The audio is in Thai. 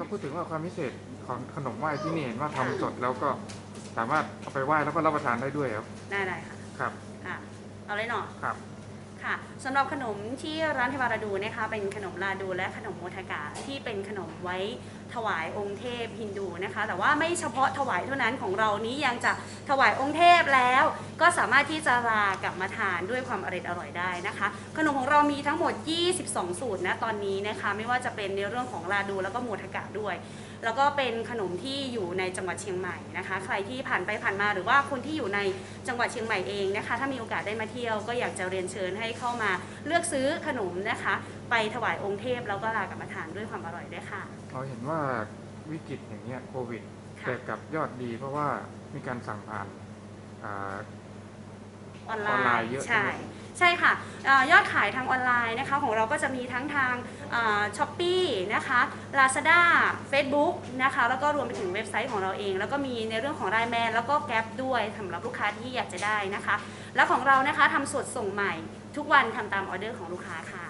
ก็พูดถึงว่าความพิเศษของขนมไหว้ที่นี่เห็นว่าทำสดแล้วก็สามารถเอาไปไหว้แล้วก็รับประทานได้ด้วยครับ ได้ได้ค่ะครับอะเอาเลยเนาะครับ ค่ะสำหรับขนมที่ร้านเทวาราดูนะคะเป็นขนมลาดูและขนมโมทากาที่เป็นขนมไว้ ถวายองค์เทพฮินดูนะคะ แต่ว่าไม่เฉพาะถวายเท่านั้นของเรานี้ยังจะถวายองค์เทพแล้ว ก็สามารถที่จะลากลับมาทานด้วยความอร่อยอร่อยได้นะคะ ขนมของเรามีทั้งหมด 22 สูตรนะตอนนี้นะคะ ไม่ว่าจะเป็นในเรื่องของลาดูแล้วก็โมทากาด้วย แล้วก็เป็นขนมที่อยู่ในจังหวัดเชียงใหม่นะคะ ใครที่ผ่านไปผ่านมาหรือว่าคนที่อยู่ในจังหวัดเชียงใหม่เองนะคะ ถ้ามีโอกาสได้มาเที่ยวก็อยากจะเรียนเชิญให้เข้ามาเลือกซื้อขนมนะคะ ไปถวายองค์เทพ แล้วก็ลากลับมาทานด้วยความอร่อยด้วยค่ะ เราเห็นว่าวิกฤตอย่างเงี้ยโควิด ค่ะ แต่กลับยอดดีเพราะว่ามีการสั่งผ่านอ่า ออนไลออนไลน์น์เยอะใช่ใช่ไหม ใช่ค่ะเอ่อยอดขายทางออนไลน์นะคะของเราก็จะมีทั้งทางช้อปปี้นะคะ Lazada Facebook นะคะแล้วก็รวมไปถึงเว็บไซต์ของเราเอง แล้วก็มีในเรื่องของไลน์แมนแล้วก็แก๊ปด้วยสำหรับลูกค้าที่อยากจะได้นะคะ แล้วของเรานะคะทำสดส่งใหม่ทุกวันทำตามออเดอร์ของลูกค้าค่ะ